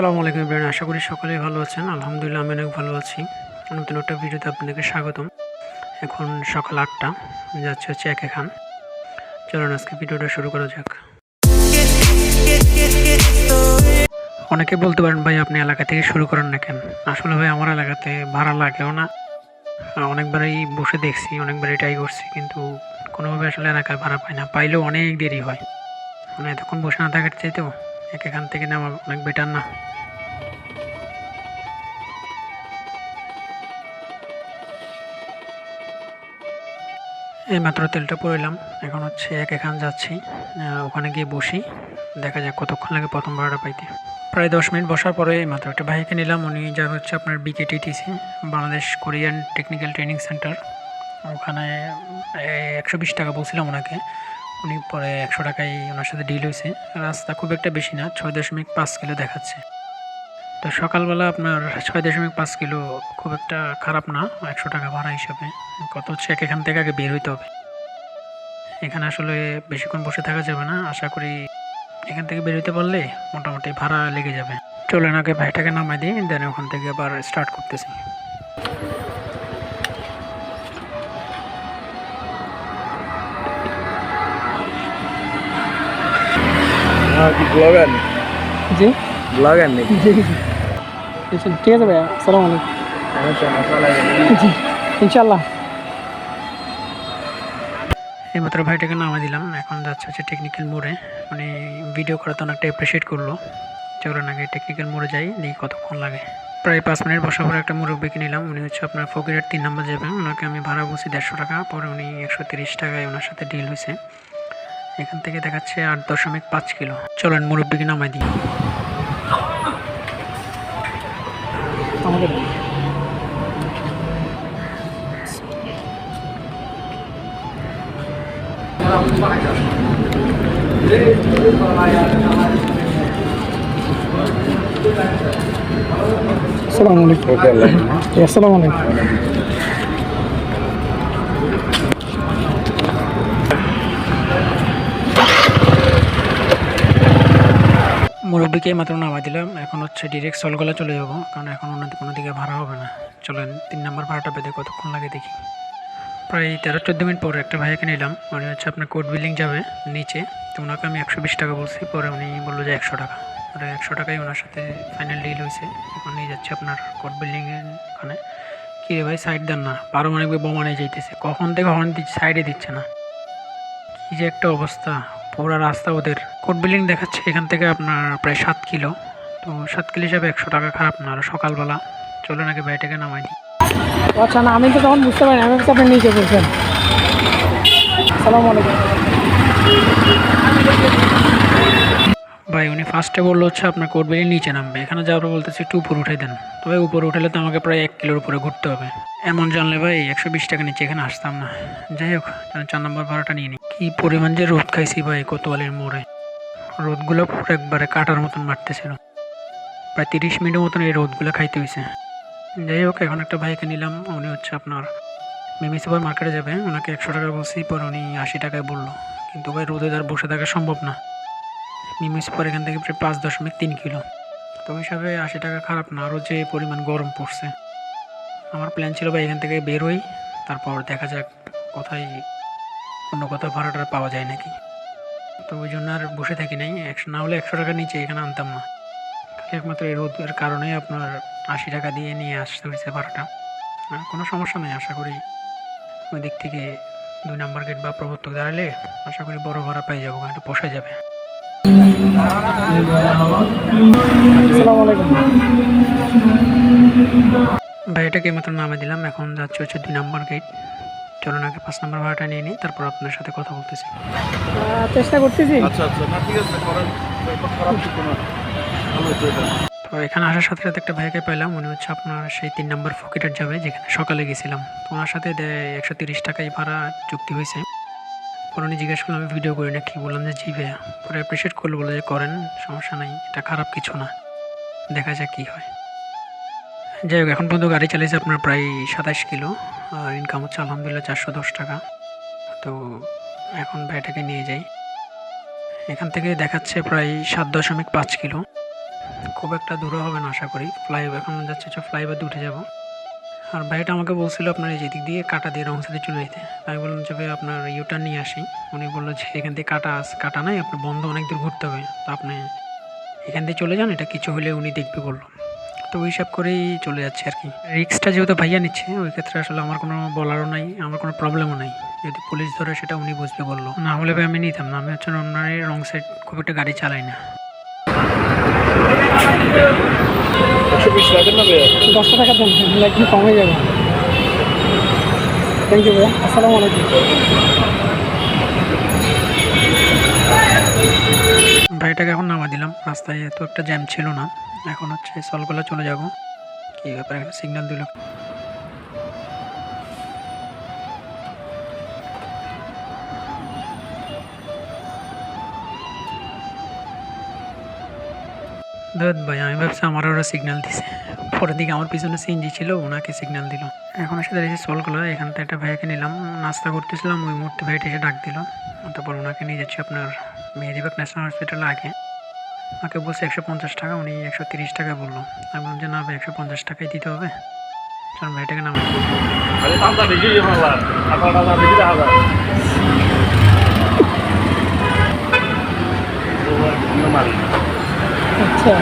আসসালামু আলাইকুম ইব্রাহিম, আশা করি সকলেই ভালো আছেন। আলহামদুলিল্লাহ, আমি অনেক ভালো আছি। নতুন একটা ভিডিওতে আপনাদেরকে স্বাগতম। এখন সকাল আটটা, যাচ্ছে হচ্ছে এক এখান। চলুন আজকে ভিডিওটা শুরু করা যাক। অনেকে বলতে পারেন, ভাই, আপনি এলাকা থেকে শুরু করেন না কেন? আসলে ভাই, আমার এলাকাতে ভাড়া লাগেও না। অনেকবারই বসে দেখছি, অনেকবারই ট্রাই করছি, কিন্তু কোনোভাবে আসলে এলাকায় ভাড়া পাই না। পাইলেও অনেক দেরি হয়। মানে এতক্ষণ বসে না থাকার চাইতেও এক এখান থেকে নেওয়া অনেক বেটার না। এই মাত্র তেলটা পড়লাম এখন হচ্ছে এক এখান যাচ্ছি ওখানে গিয়ে বসি, দেখা যাক কতক্ষণ লাগে প্রথম ভাড়াটা পাইতে। প্রায় দশ মিনিট বসার পরে এই মাত্র একটা ভাইকে নিলাম, উনি যা হচ্ছে আপনার BKTTC Bangladesh Korean technical training centre. ওখানে একশো বিশ টাকা বলছিলাম ওনাকে। উনি পরে একশো টাকায় ওনার সাথে ডিল হয়েছে। রাস্তা খুব একটা বেশি না, ছয় দশমিক পাঁচ কিলো দেখাচ্ছে। তো সকালবেলা আপনার ছয় দশমিক পাঁচ কিলো খুব একটা খারাপ না, একশো টাকা ভাড়া হিসাবে। কত হচ্ছে এখান থেকে আগে বের হইতে হবে। এখানে আসলে বেশিক্ষণ বসে থাকা যাবে না, আশা করি এখান থেকে বের হইতে পারলে মোটামুটি ভাড়া লেগে যাবে। চলেন আগে ভাইটাকে নামাই দিই, দেন ওখান থেকে আবার স্টার্ট করতেছি। ব্লগার জি। ব্লগার নাকি? জি জি। ঠিক আছে ভাইয়া আসসালামু আলাইকুম। জি ইনশাল্লাহ এইমাত্র ভাইটাকে নামা দিলাম এখন যাচ্ছে হচ্ছে টেকনিক্যাল মোড়ে। মানে ভিডিও করা তো অনেকটা অ্যাপ্রিসিয়েট করল। চলুন আগে টেকনিক্যাল মোড়ে যাই দেখি কতক্ষণ লাগে। প্রায় পাঁচ মিনিট বসার পরে একটা মুরব্বীকে নিলাম। উনি হচ্ছে আপনার ফকিরের তিন নাম্বার যাবেন। ওনাকে আমি ভাড়া বলছি দেড়শো টাকা পরে উনি একশো তিরিশ টাকায় ওনার সাথে ডিল হয়েছে। এখান থেকে দেখাচ্ছে আট দশমিক পাঁচ কিলো। চলেন মুরব্বীকে নামাই দিই। আমাদের আসসালামু আলাইকুম। আল্লাহ। আসসালামু আলাইকুম। মুরব্বীকে মাত্র নামাই দিলাম। এখন হচ্ছে ডিরেক্ট সলগোলা চলে যাব, কারণ এখন অন্য কোনো দিকে ভাড়া হবে না। চলেন, তিন নম্বর ভাড়াটা পেতে কতক্ষণ লাগে দেখি। প্রায় তেরো, চোদ্দ মিনিট পরে একটা ভাইয়াকে নিলাম। উনি হচ্ছে আপনার কোর্ট বিল্ডিং যাবে নিচে। তো ওনাকে আমি একশো বিশ টাকা বলছি, পরে উনি বলল যে একশো টাকা। পরে একশো টাকাই ওনার সাথে ফাইনাল ডিল হয়েছে। এখন নিয়ে যাচ্ছে আপনার কোর্ট বিল্ডিংয়ের ওখানে। কী রে ভাই সাইড দেন না। পারমাণবিক বোমা নিয়ে যাইতেছে। কখন থেকে হর্ন সাইডে দিচ্ছে না। কি যে একটা অবস্থা। পুরো রাস্তা ওদের কোট বিল্ডিং দেখাচ্ছে। এখান থেকে আপনার প্রায় সাত কিলো। তো সাত কিলো হিসাবে একশো টাকা খারাপ না, আর সকালবেলা। চলো নাকি বাইটাকে নামাই দিই। আচ্ছা না, আমি তো তখন বুঝতে পারি আমি আপনি নিচে বলছেন আলাইকুম। ভাই, উনি ফার্স্টে বলল হচ্ছে আপনার কোর্ট বিল্ডিং নিচে নামবে। এখানে যাওয়ার বলতেছে, একটু উপরে উঠে দেন। তবে উপরে উঠালে তো আমাকে প্রায় এক কিলোর উপরে ঘুরতে হবে। এমন জানলে ভাই, একশো বিশ টাকা নিচে এখানে আসতাম না। যাই হোক চার নম্বর ভাড়াটা নিয়ে নিই কী পরিমাণ যে রোদ খাইছি ভাই, কোতোয়ালির মোড়ে। রোদগুলো পুরো একবারে কাটার মতন মারতেছিল। প্রায় তিরিশ মিনিটের মতন এই রোদগুলো খাইতে হয়েছে যাই হোক, এখন একটা ভাইকে নিলাম, উনি হচ্ছে আপনার মিমি সুপার মার্কেটে যাবে। ওনাকে একশো টাকা বলছি, পর উনি আশি টাকায় বলল। কিন্তু ভাই, রোদে আর বসে থাকা সম্ভব না। মিমি পর এখান থেকে প্রায় পাঁচ দশমিক তিন কিলো। তো হিসাবে আশি টাকা খারাপ না, আরও যে পরিমাণ গরম পড়ছে। আমার প্ল্যান ছিল ভাই এখান থেকে বের হই, তারপর দেখা যাক কোথায় অন্য কোথাও ভাড়াটা পাওয়া যায় নাকি। তো ওই জন্য আর বসে থাকি নাই, একশো, না হলে একশো টাকা নিচে এখানে আনতাম না। একমাত্র এই রোদের কারণে আপনার আশি টাকা দিয়ে নিয়ে আসতে হয়েছে ভাড়াটা। কোনো সমস্যা নেই, আশা করি ওই দিক থেকে দুই নাম্বার গেট বা প্রবর্তক দাঁড়ালে আশা করি বড় ভাড়া পেয়ে যাব একটু পোষা যাবে। আলাইকুম। মাত্র নামে দিলাম। এখন যাচ্ছে হচ্ছে দুই নাম্বার গেট চলুন আগে পাঁচ নাম্বার ভাড়াটা নিয়ে নিই তারপর আপনার সাথে কথা বলতেছি। চেষ্টা করতেছি। আচ্ছা আচ্ছা। না ঠিক আছে করেন খারাপ কিছু না। তো এখানে আসার সাথে সাথে একটা ভাইকে পেলাম উনি হচ্ছে আপনার সেই তিন নম্বর ফকিটার যাবে যেখানে সকালে গেছিলাম। তো ওনার সাথে একশো তিরিশ টাকাই ভাড়া চুক্তি হয়েছে। পরে উনি জিজ্ঞেস করলাম আমি ভিডিও করি না। কি বললাম যে, জি ভাইয়া। পরে অ্যাপ্রিসিয়েট করল বলে যে, করেন, সমস্যা নাই। এটা খারাপ কিছু না। দেখা যাক কী হয়। যাই হোক, এখন পর্যন্ত গাড়ি চালিয়েছে আপনার প্রায় সাতাশ কিলো। আর ইনকাম হচ্ছে আলহামদুলিল্লাহ চারশো দশ টাকা। তো এখন ভাইটাকে নিয়ে যাই। এখান থেকে দেখাচ্ছে প্রায় সাত দশমিক পাঁচ কিলো। খুব একটা দূরে হবে না, আশা করি। ফ্লাইওভার এখন যাচ্ছে ফ্লাইওভার উঠে যাব। আর ভাইটা আমাকে বলছিল, আপনার এই যেদিক দিয়ে কাটা দিয়ে রং সাইডে চলে যেতে আমি বললাম, যে ভাই, আপনার ইউটা নিয়ে আসি। উনি বলল, যে এখান থেকে কাটা আস কাটা নাই, আপনার বন্ধ অনেক দূর ঘুরতে হবে। তো আপনি এখান দিয়ে চলে যান, এটা কিছু হলে উনি দেখবে বলল। তো ওই হিসাব করেই চলে যাচ্ছে আর কি। রিক্সটা যেহেতু ভাইয়া নিচ্ছে, ওই ক্ষেত্রে আসলে আমার কোনো বলারও নাই, আমার কোনো প্রবলেমও নাই। যদি পুলিশ ধরে সেটা উনি বুঝবে বলল। না হলে ভাই আমি নিতাম না, আমি হচ্ছে ওনার রং সাইড খুব একটা গাড়ি চালাই না। একশো বিশ রাখেন না ভাইয়া দশটা টাকা দেন একটু কমে যাবে থ্যাংক ইউ ভাইয়া আসসালামু আলাইকুম ভাইটাকে এখন নামা দিলাম। রাস্তায় এত একটা জ্যাম ছিল না। এখন হচ্ছে সলগোলা চলে যাব। কি ব্যাপার এখানে সিগন্যাল দিল। দাদ ভাই আমি ভাবছি আমার ওরা সিগন্যাল দিছে। পরের দিকে আমার পিছনে সিএনজি ছিল ওনাকে সিগন্যাল দিল। এখন এসে দাঁড়িয়েছি সলগুলো এখান থেকে একটা ভাইয়াকে নিলাম নাস্তা করতেছিলাম ওই মুহূর্তে ভাইটা এসে ডাক দিল। তারপর ওনাকে নিয়ে যাচ্ছি আপনার মেহেদিবাগ ন্যাশনাল হসপিটালে আগে। আমাকে বলছে একশো পঞ্চাশ টাকা উনি একশো তিরিশ টাকা বলল। আমি বললাম যে না ভাই একশো পঞ্চাশ টাকাই দিতে হবে। চলুন ভাইটাকে নাম আরে আচ্ছা।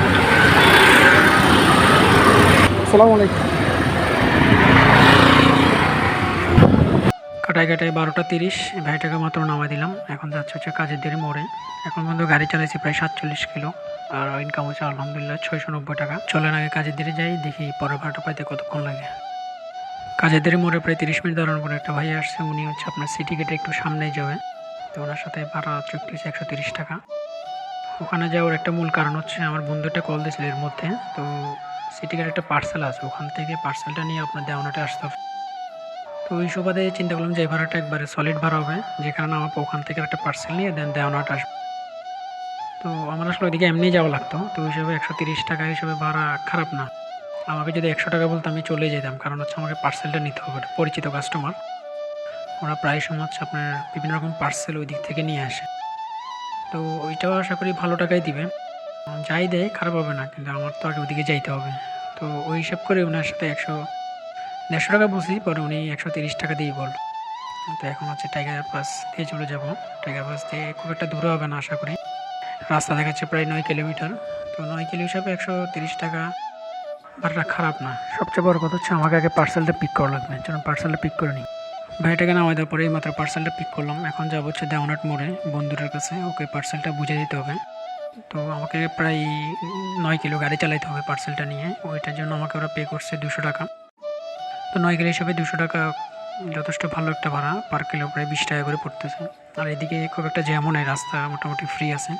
কাটাই কাটাই বারোটা তিরিশ ভাইটাকে মাত্র নামাই দিলাম। এখন যাচ্ছে হচ্ছে কাজের দেরি মোড়ে। এখন পর্যন্ত গাড়ি চালাইছি প্রায় সাতচল্লিশ কিলো, আর ইনকাম হচ্ছে আলহামদুলিল্লাহ ছয়শো নব্বই টাকা। চলেন আগে কাজের দেরি যাই, দেখি পরের ভাড়াটা পাইতে কতক্ষণ লাগে। কাজের দেরি মোড়ে প্রায় তিরিশ মিনিট দাঁড়ানোর পরে একটা ভাই আসছে, উনি হচ্ছে আপনার সিটি গেটে একটু সামনেই যাবে। তো ওনার সাথে ভাড়া চুক্তি হচ্ছে একশো তিরিশ টাকা। ওখানে যাওয়ার একটা মূল কারণ হচ্ছে আমার বন্ধুটা কল দিয়েছিল এর মধ্যে, তো সিটি গেটে একটা পার্সেল আছে, ওখান থেকে পার্সেলটা নিয়ে আপনার দেওয়ানাটা আসতে হবে। তো ওই সুবাদে চিন্তা করলাম যে এই ভাড়াটা একবারে সলিড ভাড়া হবে যে কারণে আমার ওখান থেকে একটা পার্সেল নিয়ে দেন দেওয়ানাটা আসবে। তো আমার আসলে ওইদিকে এমনি যাওয়া লাগতো, তো ওই হিসাবে একশো তিরিশ টাকা হিসেবে ভাড়া খারাপ না। আমাকে যদি একশো টাকা বলতো আমি চলে যেতাম, কারণ হচ্ছে আমাকে পার্সেলটা নিতে হবে, পরিচিত কাস্টমার ওরা প্রায় সময় হচ্ছে আপনার বিভিন্ন রকম পার্সেল ওই দিক থেকে নিয়ে আসে। তো ওইটাও আশা করি ভালো টাকাই দিবে। যাই দেয়, খারাপ হবে না, কিন্তু আমার তো আগে ওদিকে যাইতে হবে। তো ওই হিসাব করে ওনার সাথে একশো দেড়শো টাকা বসি পরে উনি একশো তিরিশ টাকা দিয়েই বল তো এখন হচ্ছে টাইগার পাস দিয়ে চলে যাব। টাইগার পাস দিয়ে খুব একটা দূরে হবে না, আশা করি। রাস্তা দেখাচ্ছে প্রায় নয় কিলোমিটার। তো নয় কিলো হিসাবে একশো তিরিশ টাকা ভাড়াটা খারাপ না। সবচেয়ে বড় কথা হচ্ছে আমাকে আগে পার্সেলটা পিক করা লাগবে, যেন পার্সেলটা পিক করে নিই। ভাইটাকে নামাই দেওয়ার পরে মাত্র পার্সেলটা পিক করলাম। এখন যাব হচ্ছে দেওয়ানাট মোড়ে, বন্ধুদের কাছে। ওকে পার্সেলটা বুঝে দিতে হবে। তো আমাকে প্রায় নয় কিলো গাড়ি চালাইতে হবে পার্সেলটা নিয়ে। ওইটার জন্য আমাকে ওরা পে করছে দুশো টাকা। তো নয় কিলো হিসাবে দুশো টাকা যথেষ্ট ভালো একটা ভাড়া। পার কিলো প্রায় বিশ টাকা করে পড়তেছে। আর এদিকে খুব একটা জ্যামও নেই, রাস্তা মোটামুটি ফ্রি আছে।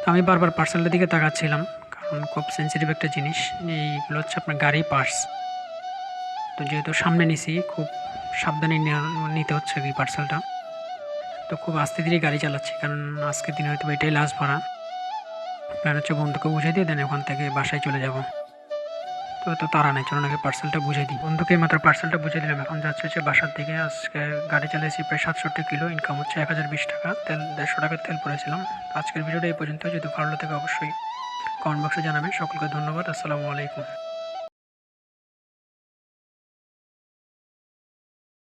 তো আমি বারবার পার্সেলটার দিকে তাকাচ্ছিলাম, কারণ খুব সেন্সিটিভ একটা জিনিস। এইগুলো হচ্ছে আপনার গাড়ি পার্স তো যেহেতু সামনে নিছি, খুব সাবধানে নিতে হচ্ছে এই পার্সেলটা তো খুব আস্তে ধীরে গাড়ি চালাচ্ছি, কারণ আজকের দিনে হয়তো এটাই লাস্ট ভাড়া। প্ল্যান হচ্ছে বন্ধুকে বুঝে দিয়ে দেন, ওখান থেকে বাসায় চলে যাব। তো তো তারা নেই, চলুন আগে পার্সেলটা বুঝে দিই। বন্ধুকে মাত্র পার্সেলটা বুঝে দিলাম, এখন যাচ্ছে হচ্ছে বাসার দিকে। আজকে গাড়ি চালিয়েছি প্রায় সাতষট্টি কিলো ইনকাম হচ্ছে এক হাজার বিশ টাকা। তেল, দেড়শো টাকার তেল পড়েছিলাম। আজকের ভিডিওটা এই পর্যন্ত যদি ভালো লাগে অবশ্যই কমেন্ট বক্সে জানাবেন। সকলকে ধন্যবাদ, আসসালামু আলাইকুম।